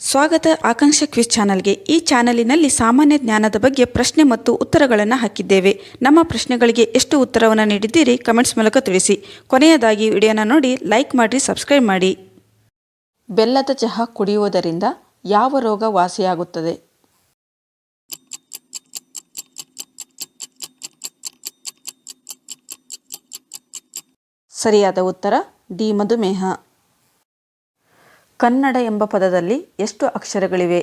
ಸ್ವಾಗತ ಆಕಾಂಕ್ಷ ಕ್ವಿಜ್ ಚಾನಲ್ಗೆ ಈ ಚಾನಲಿನಲ್ಲಿ ಸಾಮಾನ್ಯ ಜ್ಞಾನದ ಬಗ್ಗೆ ಪ್ರಶ್ನೆ ಮತ್ತು ಉತ್ತರಗಳನ್ನು ಹಾಕಿದ್ದೇವೆ. ನಮ್ಮ ಪ್ರಶ್ನೆಗಳಿಗೆ ಎಷ್ಟು ಉತ್ತರವನ್ನು ನೀಡಿದ್ದೀರಿ ಕಮೆಂಟ್ಸ್ ಮೂಲಕ ತಿಳಿಸಿ. ಕೊನೆಯದಾಗಿ ವಿಡಿಯೋನ ನೋಡಿ ಲೈಕ್ ಮಾಡಿ, ಸಬ್ಸ್ಕ್ರೈಬ್ ಮಾಡಿ. ಬೆಲ್ಲದ ಚಹಾ ಕುಡಿಯುವುದರಿಂದ ಯಾವ ರೋಗ ವಾಸಿಯಾಗುತ್ತದೆ? ಸರಿಯಾದ ಉತ್ತರ, ಡಿ ಮಧುಮೇಹ. ಕನ್ನಡ ಎಂಬ ಪದದಲ್ಲಿ ಎಷ್ಟು ಅಕ್ಷರಗಳಿವೆ?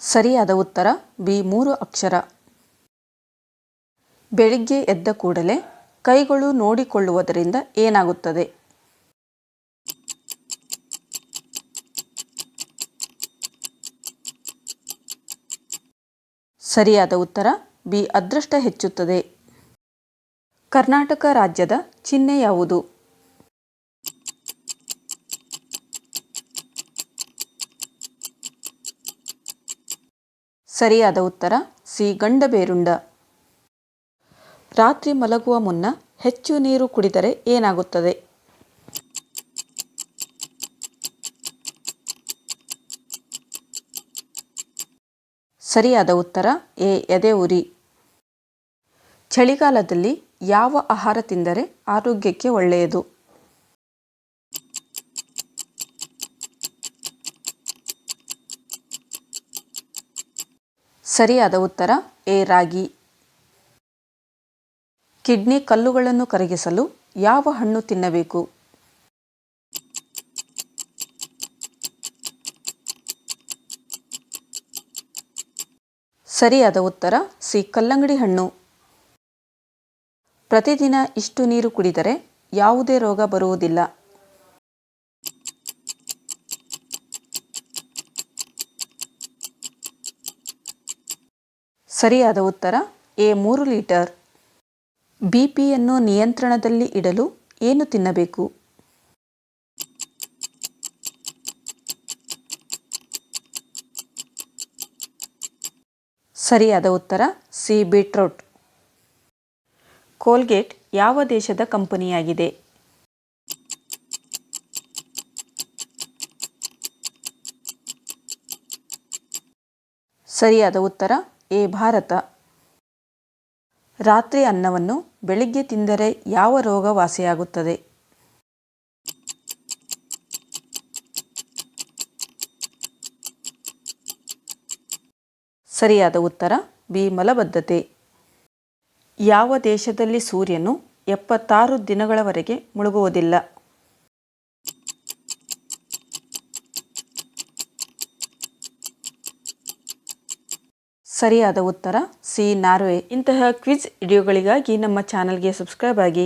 ಸರಿಯಾದ ಉತ್ತರ ಬಿ, ಮೂರು ಅಕ್ಷರ. ಬೆಳಿಗ್ಗೆ ಎದ್ದ ಕೂಡಲೇ ಕೈಗಳು ನೋಡಿಕೊಳ್ಳುವುದರಿಂದ ಏನಾಗುತ್ತದೆ? ಸರಿಯಾದ ಉತ್ತರ ಬಿ ಅದೃಷ್ಟ ಹೆಚ್ಚುತ್ತದೆ. ಕರ್ನಾಟಕ ರಾಜ್ಯದ ಚಿಹ್ನೆ ಯಾವುದು? ಸರಿಯಾದ ಉತ್ತರ, ಸಿ. ಗಂಡಬೇರುಂಡ. ರಾತ್ರಿ ಮಲಗುವ ಮುನ್ನ ಹೆಚ್ಚು ನೀರು ಕುಡಿದರೆ ಏನಾಗುತ್ತದೆ? ಸರಿಯಾದ ಉತ್ತರ, ಎ, ಎದೆ ಉರಿ. ಚಳಿಗಾಲದಲ್ಲಿ ಯಾವ ಆಹಾರ ತಿಂದರೆ ಆರೋಗ್ಯಕ್ಕೆ ಒಳ್ಳೆಯದು? ಸರಿಯಾದ ಉತ್ತರ, ಎ, ರಾಗಿ. ಕಿಡ್ನಿ ಕಲ್ಲುಗಳನ್ನು ಕರಗಿಸಲು ಯಾವ ಹಣ್ಣು ತಿನ್ನಬೇಕು? ಸರಿಯಾದ ಉತ್ತರ ಸಿ. ಕಲ್ಲಂಗಡಿ ಹಣ್ಣು. ಪ್ರತಿದಿನ ಇಷ್ಟು ನೀರು ಕುಡಿದರೆ ಯಾವುದೇ ರೋಗ ಬರುವುದಿಲ್ಲ. ಸರಿಯಾದ ಉತ್ತರ ಎ. ಮೂರು ಲೀಟರ್. ಬಿಪಿಯನ್ನು ನಿಯಂತ್ರಣದಲ್ಲಿ ಇಡಲು ಏನು ತಿನ್ನಬೇಕು? ಸರಿಯಾದ ಉತ್ತರ, ಸಿ ಬೀಟ್ರೋಟ್. ಕೋಲ್ಗೇಟ್ ಯಾವ ದೇಶದ ಕಂಪನಿಯಾಗಿದೆ? ಸರಿಯಾದ ಉತ್ತರ, ಎ ಭಾರತ. ರಾತ್ರಿ ಅನ್ನವನ್ನು ಬೆಳಿಗ್ಗೆ ತಿಂದರೆ ಯಾವ ರೋಗ ವಾಸಿಯಾಗುತ್ತದೆ? ಸರಿಯಾದ ಉತ್ತರ ಬಿ ಮಲಬದ್ಧತೆ ಯಾವ ದೇಶದಲ್ಲಿ ಸೂರ್ಯನು ಎಪ್ಪತ್ತಾರು ದಿನಗಳವರೆಗೆ ಮುಳುಗುವುದಿಲ್ಲ? ಸರಿಯಾದ ಉತ್ತರ, ಸಿ ನಾರ್ವೆ. ಇಂತಹ ಕ್ವಿಜ್ ವಿಡಿಯೋಗಳಿಗಾಗಿ ನಮ್ಮ ಚಾನಲ್ಗೆ ಸಬ್ಸ್ಕ್ರೈಬ್ ಆಗಿ.